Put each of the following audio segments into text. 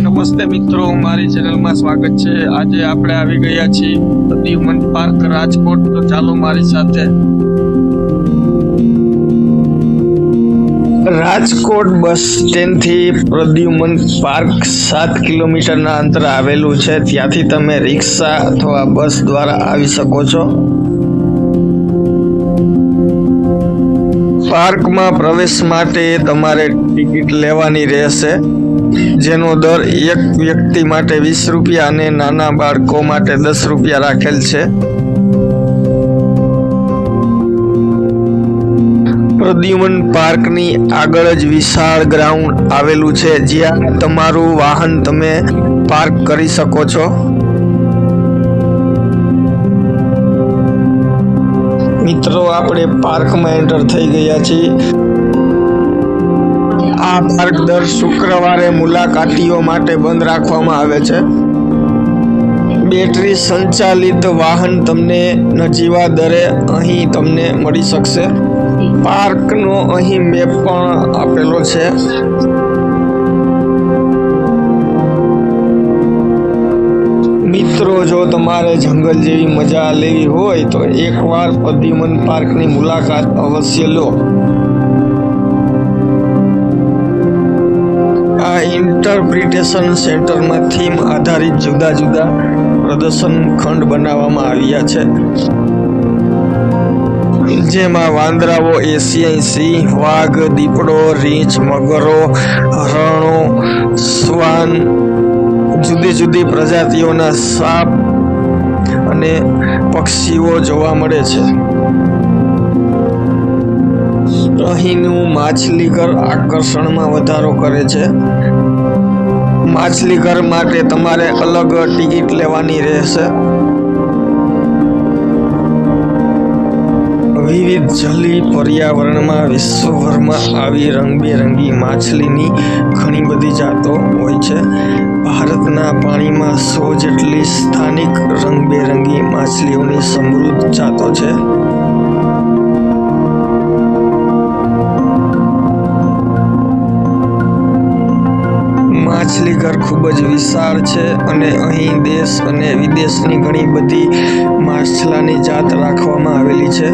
નમસ્તે મિત્રો, મારી ચેનલમાં સ્વાગત છે. આજે આપણે આવી ગયા છીએ પ્રદ્યુમન પાર્ક રાજકોટ. તો ચાલો મારી સાથે. રાજકોટ બસ સ્ટેન્ડથી પ્રદ્યુમન પાર્ક સાત કિલોમીટરના અંતરે આવેલું છે. ત્યાંથી તમે રિક્ષા અથવા બસ દ્વારા આવી શકો છો. પાર્કમાં પ્રવેશ માટે તમારે ટિકિટ લેવાની રહેશે. જેનો દર એક વ્યક્તિ માટે વીસ રૂપિયા અને નાના બાળકો માટે દસ રૂપિયા રાખેલ છે. પ્રદ્યુમન પાર્કની આગળ જ વિશાળ ગ્રાઉન્ડ આવેલું છે. જ્યાં તમારું વાહન તમે પાર્ક કરી શકો છો. મિત્રો, આપણે પાર્કમાં એન્ટર થઈ ગયા છીએ. આ પાર્ક દર શુક્રવારે મુલાકાતીઓ માટે બંધ રાખવામાં આવે છે. બેટરી સંચાલિત વાહન તમને નજીવા દરે અહીં તમને મળી શકશે. પાર્કનો અહીં મેપ પણ આપેલો છે. મિત્રો, જો તમારે જંગલ જેવી મજા લેવી હોય તો એકવાર પ્રદ્યુમન પાર્કની મુલાકાત અવશ્ય લો. ઇન્ટરપ્રિટેશન સેન્ટરમાં થીમ આધારિત જુદા જુદા પ્રદર્શન ખંડ બનાવવામાં આવ્યા છે. જેમાં વાંદરાઓ, એશિયાઈ સિંહ, વાઘ, દીપડો, રીંછ, મગરો હરણો શ્વાન, જુદી જુદી પ્રજાતિઓના સાપ અને પક્ષીઓ જોવા મળે છે. અહીંનું માછલીઘર આકર્ષણમાં વધારો કરે છે. માછલીઘર માટે તમારે અલગ ટિકિટ લેવાની રહેશે. વિવિધ જલી પર્યાવરણમાં વિશ્વભરમાં આવી રંગબેરંગી માછલીની ઘણી બધી જાતો હોય છે. ભારતના પાણીમાં સો જેટલી સ્થાનિક રંગબેરંગી માછલીઓની સમૃદ્ધ જાતો છે. માછલી ઘર ખૂબ જ વિશાળ છે અને અહીં દેશ અને વિદેશની ઘણી બધી માછલાની જાત રાખવામાં આવેલી છે.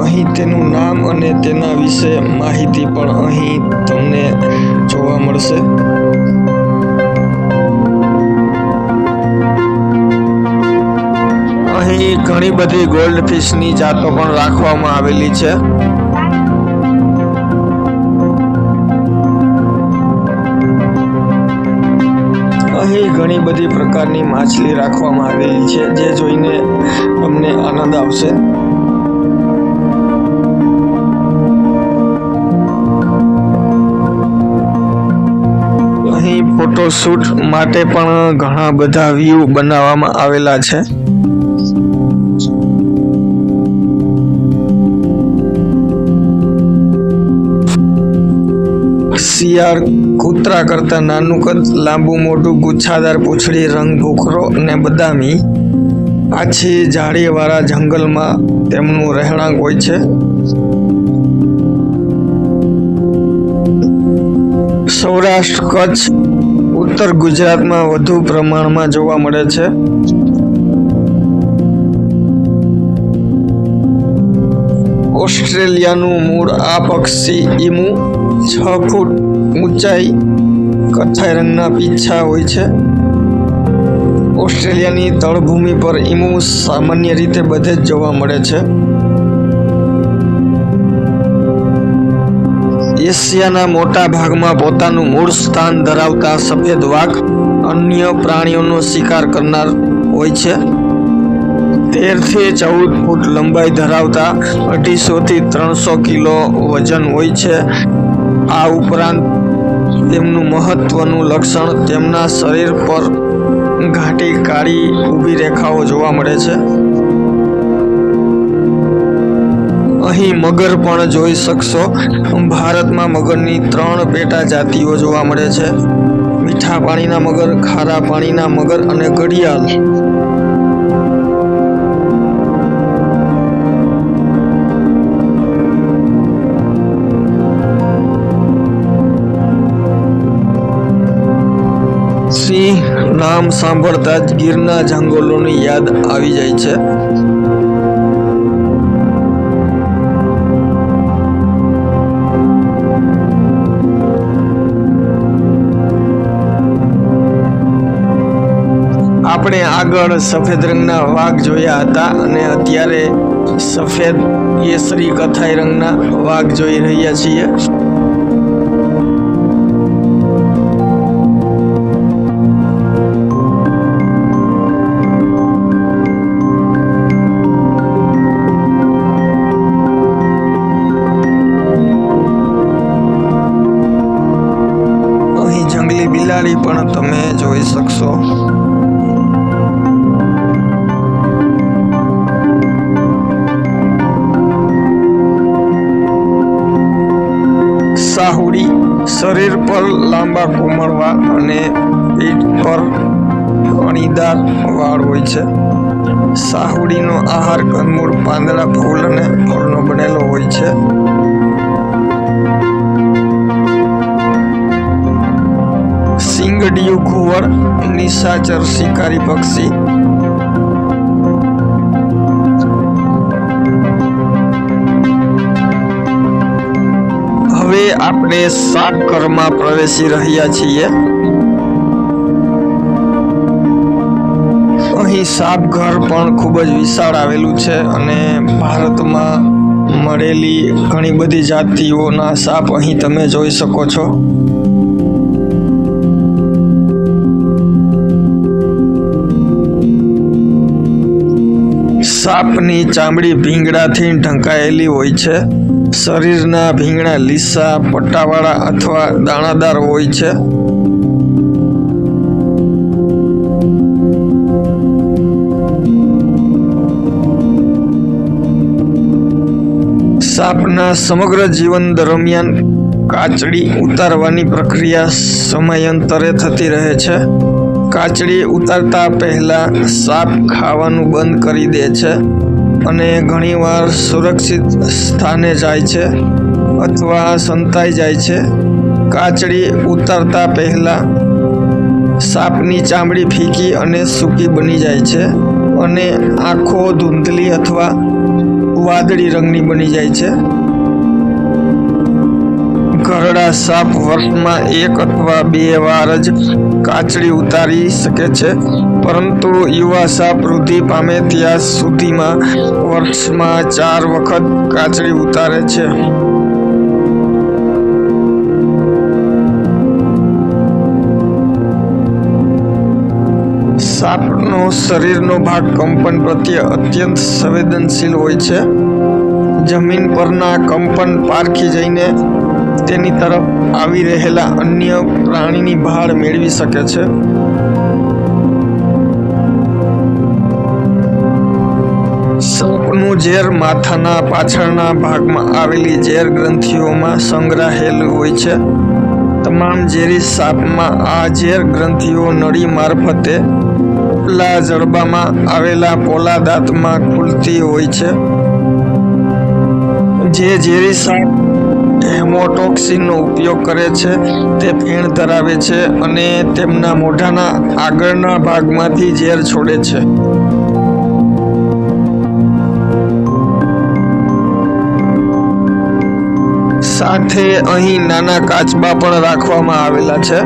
અહીં તેનું નામ અને તેના વિશે માહિતી પણ અહીં તમને જોવા મળશે. અહીં ઘણી બધી ગોલ્ડ ફિશની જાતો પણ રાખવામાં આવેલી છે. ઘણી બધી પ્રકારની માછલી રાખવામાં આવેલી છે, જે જોઈને તમને આનંદ આવશે. અહીં ફોટોશૂટ માટે પણ ઘણા બધા વ્યૂ બનાવવામાં આવેલા છે. શિયાળ કૂતરા કરતાં નાનું કદ, લાંબુ મોઢું ગુચ્છાદાર, પૂંછડી, રંગ, ભૂખરો અને બદામી. આછી ઝાડીવાળા જંગલમાં તેમનું રહેણાંક હોય છે. સૌરાષ્ટ્ર, કચ્છ, ઉત્તર ગુજરાતમાં વધુ પ્રમાણમાં જોવા મળે છે. ઓસ્ટ્રેલિયાનું મૂળ આ પક્ષી ઈમુ છ ફૂટ ઊંચાઈ કથ્થાઈ રંગના પીછા હોય છે. ઓસ્ટ્રેલિયાની તળભૂમિ પર ઈમુ સામાન્ય રીતે બધે જ જોવા મળે છે. એશિયાના મોટા ભાગમાં પોતાનું મૂળ સ્થાન ધરાવતા સફેદ વાઘ અન્ય પ્રાણીઓનો શિકાર કરનાર હોય છે. તેરથી ચૌદ ફૂટ લંબાઈ ધરાવતા અઢીસોથી ત્રણસો કિલો વજન હોય છે. આ ઉપરાંત તેમનું મહત્વનું લક્ષણ તેમના શરીર પર ઘાટી કાળી ઊભી રેખાઓ જોવા મળે છે. અહીં મગર પણ જોઈ શકશો. ભારતમાં મગરની ત્રણ પેટા જાતિઓ જોવા મળે છે. મીઠા પાણીના મગર, ખારા પાણીના મગર અને ઘડિયાળ. નામ સાંભળતા જ ગીરના જંગલોની યાદ આવી જાય છે. આપણે આગળ સફેદ રંગના વાઘ જોયા હતા અને અત્યારે સફેદ કેસરી કથાઈ રંગના વાઘ જોઈ રહ્યા છીએ. સાહુડી શરીર પર લાંબા કોમળવા અને પીઠ પર અણીદાર વાળ હોય છે. સાહુડીનો આહાર કંદમૂળ પાંદડા, ફૂલ અને ફળનો બનેલો હોય છે. સિંગડિયું ઘુવડ નિશાચર, શિકારી પક્ષી આપણે સાત ઘરમાં પ્રવેશી રહ્યા છીએ. અહીં સાત ઘર પણ ખૂબ જ વિશાળ આવેલું છે અને ભારતમાં મળેલી ઘણી બધી જાતિઓના સાપ અહીં તમે જોઈ શકો છો. સાપની ચામડી ભીંગડાથી ઢંકાયેલી હોય છે. શરીરના ભીંગણા લીસા, પટ્ટાવાળા અથવા દાણાદાર હોય છે. સાપના સમગ્ર જીવન દરમિયાન કાચડી ઉતારવાની પ્રક્રિયા સમયાંતરે થતી રહે છે. કાચડી ઉતારતા પહેલા સાપ ખાવાનું બંધ કરી દે છે. અને ઘણીવાર સુરક્ષિત સ્થાને જાય છે અથવા સંતાઈ જાય છે. કાચડી ઉતારતા પહેલાં સાપની ચામડી ફીકી અને સૂકી બની જાય છે અને આંખો ધૂંધલી અથવા વાદળી રંગની બની જાય છે. ઘરડા સાપ વર્ષમાં એક અથવા બે વાર જ કાચડી ઉતારી શકે છે. પરંતુ યુવા સાપ વૃદ્ધિ પામે ત્યાં સુધીમાં વર્ષમાં ચાર વખત કાચડી ઉતારે છે. સાપનો શરીરનો ભાગ કંપન પ્રત્યે અત્યંત સંવેદનશીલ હોય છે. જમીન પરના કંપન પારખી જઈને તેની તરફ આવી રહેલા અન્ય પ્રાણીની ભાળ મેળવી શકે છે. સાપનું ઝેર માથાના પાછળના ભાગમાં આવેલી ઝેર ગ્રંથિઓમાં સંગ્રહેલું હોય છે. તમામ ઝેરી સાપમાં આ ઝેર ગ્રંથિઓ નળી મારફતે ઉપલા જડબામાં આવેલા પોલા દાંતમાં ખુલતી હોય છે. જે ઝેરી સાપ હેમોટોક્સિનનો ઉપયોગ કરે છે, તે ફીણ ધરાવે છે અને તેમના મોઢાના આગળના ભાગમાંથી ઝેર છોડે છે. સાથે અહીં નાના કાચબા પણ રાખવામાં આવેલા છે.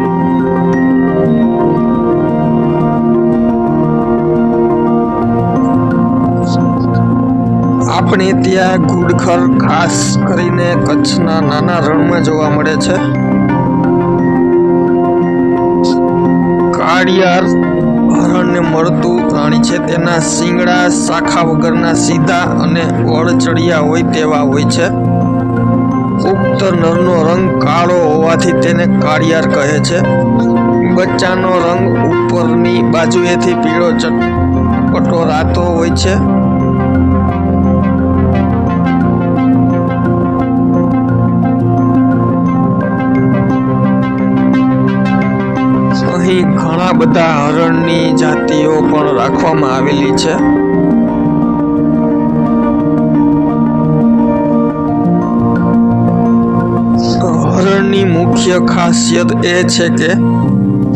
આપણે ત્યાં ઘુડખર ખાસ કરીને કચ્છના નાના રણમાં જોવા મળે છે. કાળિયાર, હરણને મળતું પ્રાણી છે. તેના શિંગડા, શાખા વગરના સીધા અને ઓળચડિયા હોય તેવા હોય છે. ઉક્ત નરનો રંગ કાળો હોવાથી તેને કાળિયાર કહે છે. બચ્ચાનો રંગ ઉપરની બાજુએથી પીળો ચટપટો રાતો હોય છે. અહીં ઘણા બધા હરણની જાતિઓ પણ રાખવામાં આવેલી છે. હરણની મુખ્ય ખાસિયત એ છે કે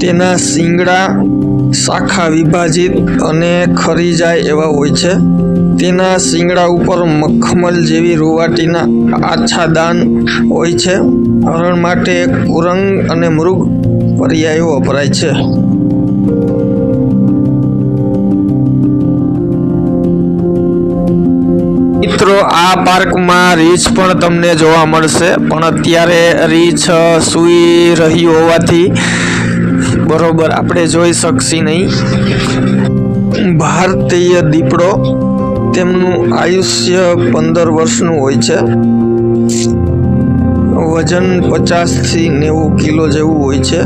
તેના શિંગડા શાખા વિભાજિત અને ખરી જાય એવા હોય છે. તેના શિંગડા ઉપર મખમલ જેવી રૂવાટીના આચ્છાદાન હોય છે. હરણ માટે કુરંગ અને મૃગ પર્યાયો વપરાય છે. મિત્રો, આ પાર્કમાં રીંછ પણ તમને જોવા મળશે. પણ અત્યારે રીંછ સૂઈ રહી હોવાથી બરોબર આપણે જોઈ શકશી નહીં. ભારતીય દીપડો તેમનું આયુષ્ય પંદર વર્ષનું હોય છે. વજન પચાસથી નેવું કિલો જેવું હોય છે.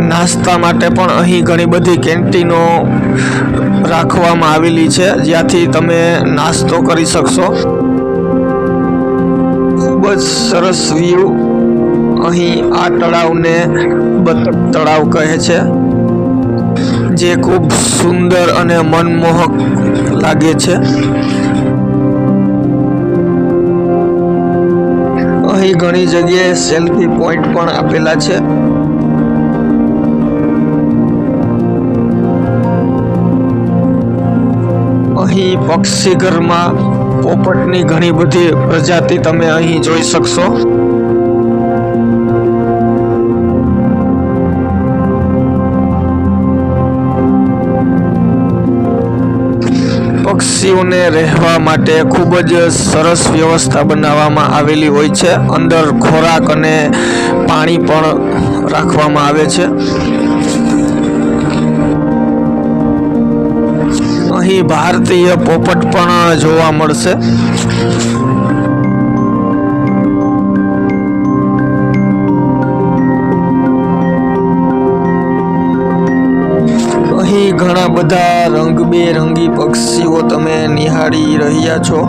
નાસ્તા માટે પણ અહીં ઘણી બધી કેન્ટીનો રાખવામાં આવેલી છે. જ્યાંથી તમે નાસ્તો કરી શકશો. ખૂબ જ સરસ વ્યૂ અહીં આ તળાવને બતક તળાવ કહે છે. જે ખૂબ સુંદર અને મનમોહક લાગે છે. અહીં ઘણી જગ્યાએ સેલ્ફી પોઈન્ટ પણ આપેલા છે. અહીં પક્ષી ઘરમાં પોપટની ઘણી બધી પ્રજાતિ તમે અહીં જોઈ શકશો. પક્ષીઓને રહેવા માટે ખૂબ જ સરસ વ્યવસ્થા બનાવવામાં આવેલી હોય છે. અંદર ખોરાક અને પાણી પણ રાખવામાં આવે છે. ભારતીય પોપટ પણ જોવા મળશે. અહીં ઘણા બધા રંગબેરંગી પક્ષીઓ તમે નિહાળી રહ્યા છો.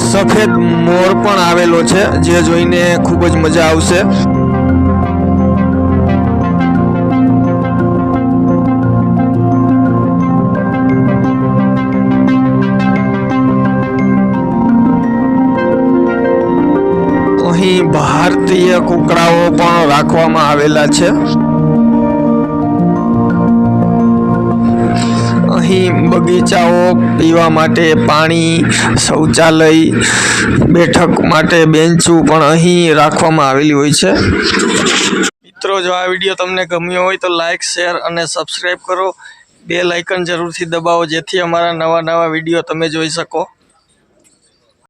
સફેદ મોર પણ આવેલો છે, જે જોઈને ખૂબ જ મજા આવશે. અહીં ભારતીય કુકડાઓ પણ રાખવામાં આવેલા છે. અહીં બગીચાઓ પીવા માટે પાણી, શૌચાલય, બેઠક માટે બેન્ચો પણ અહીં રાખવામાં આવેલી હોય છે. મિત્રો, જો આ વીડિયો તમને ગમ્યો હોય તો લાઇક શેર અને સબસ્ક્રાઈબ કરો. બે લાઇકન જરૂરથી દબાવો જેથી અમારા નવા નવા વીડિયો તમે જોઈ શકો.